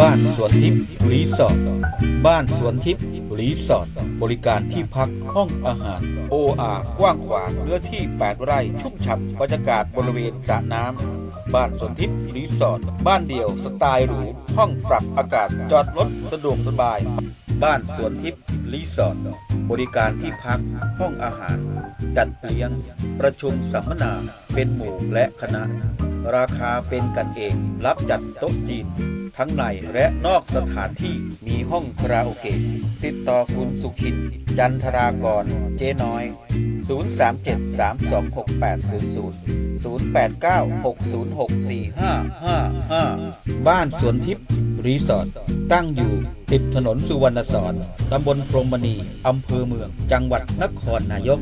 บ้านสวนทิพย์รีสอร์ทบ้านสวนทิพย์รีสอร์ทบริการที่พักห้องอาหาร โออากว้างขวางเนื้อที่ 8 ไร่ ชุ่มฉ่ำบรรยากาศบริเวณสระน้ำ บ้านสวนทิพย์รีสอร์ทบ้านเดี่ยวสไตล์หรู ห้องปรับอากาศจอดรถสะดวกสบาย บ้านสวนทิพย์รีสอร์ทบริการที่พักห้องอาหาร จัดเลี้ยง ประชุมสัมมนาเป็นหมู่และคณะ ราคาเป็นกันเอง รับจัดโต๊ะจีน ทั้งในและนอกสถานที่มีห้องคาราโอเกะติดต่อคุณสุขิน จันทรากร เจ๊น้อย 037326800 089606455บ้านสวนทิพย์รีสอร์ทตั้งอยู่ติดถนนสุวรรณสอนตำบลพรมณีอำเภอเมือง จังหวัดนครนายก